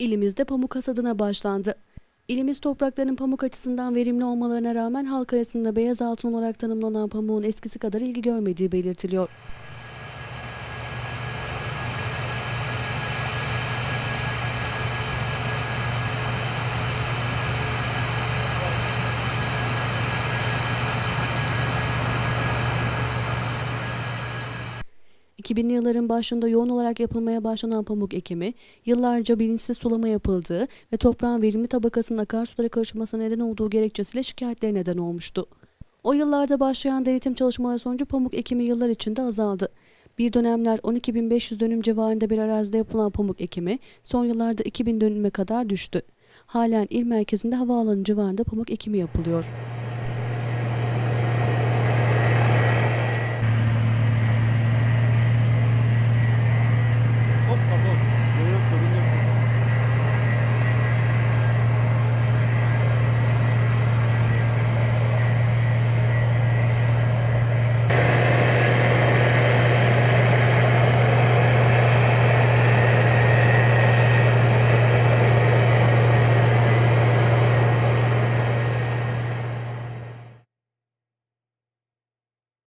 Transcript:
İlimizde pamuk hasadına başlandı. İlimiz topraklarının pamuk açısından verimli olmalarına rağmen halk arasında beyaz altın olarak tanımlanan pamuğun eskisi kadar ilgi görmediği belirtiliyor. ...2000'li yılların başında yoğun olarak yapılmaya başlanan pamuk ekimi... ...yıllarca bilinçsiz sulama yapıldığı... ...ve toprağın verimli tabakasının akarsulara karışmasına neden olduğu gerekçesiyle şikayetlere neden olmuştu. O yıllarda başlayan denetim çalışmaları sonucu pamuk ekimi yıllar içinde azaldı. Bir dönemler 12.500 dönüm civarında bir arazide yapılan pamuk ekimi son yıllarda 2000 dönüme kadar düştü. Halen il merkezinde havaalanı civarında pamuk ekimi yapılıyor.